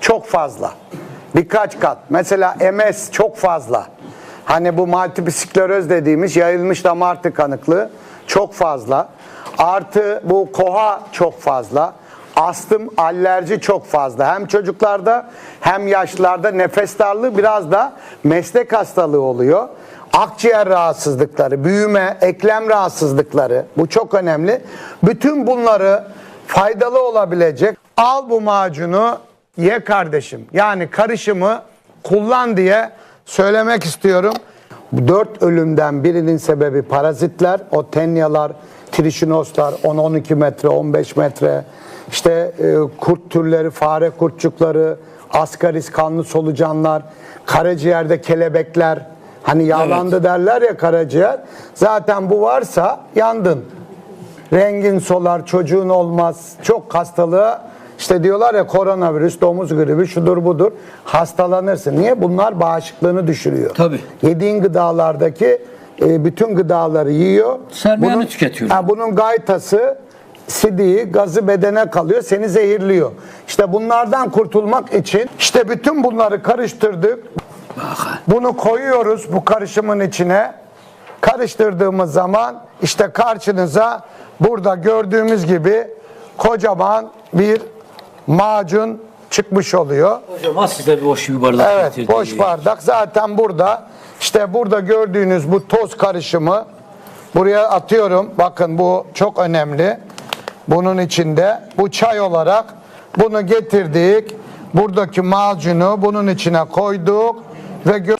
çok fazla. Birkaç kat. Mesela MS çok fazla. Hani bu multiple skleroz dediğimiz yayılmış damar tıkanıklığı çok fazla. Artı bu koha çok fazla. Astım, alerji çok fazla. Hem çocuklarda hem yaşlılarda nefes darlığı biraz da meslek hastalığı oluyor. Akciğer rahatsızlıkları, büyüme, eklem rahatsızlıkları bu çok önemli. Bütün bunları faydalı olabilecek al bu macunu ye kardeşim. Yani karışımı kullan diye söylemek istiyorum. Bu dört ölümden birinin sebebi parazitler, o tenyalar, trişinoslar 10-12 metre, 15 metre, işte e, kurt türleri, fare kurtçukları, ascaris kanlı solucanlar, karaciğerde kelebekler, hani yağlandı derler ya karaciğer. Zaten bu varsa yandın. Rengin solar, çocuğun olmaz. Çok hastalığı işte diyorlar ya koronavirüs, domuz gribi, şudur budur. Hastalanırsın. Niye? Bunlar bağışıklığını düşürüyor. Tabii. Yediğin gıdalardaki e, bütün gıdaları yiyor. Sermayanı tüketiyor. Ha, bunun gaytası, sidiği, gazı bedene kalıyor, seni zehirliyor. İşte bunlardan kurtulmak için işte bütün bunları karıştırdık. Bunu koyuyoruz bu karışımın içine. Karıştırdığımız zaman işte karşınıza burada gördüğümüz gibi kocaman bir macun çıkmış oluyor. Hocam size bir boş bir bardak Evet boş bardak zaten burada işte burada gördüğünüz bu toz karışımı buraya atıyorum. Bakın bu çok önemli. Bunun içinde bu çay olarak bunu getirdik. Buradaki macunu bunun içine koyduk ve gö-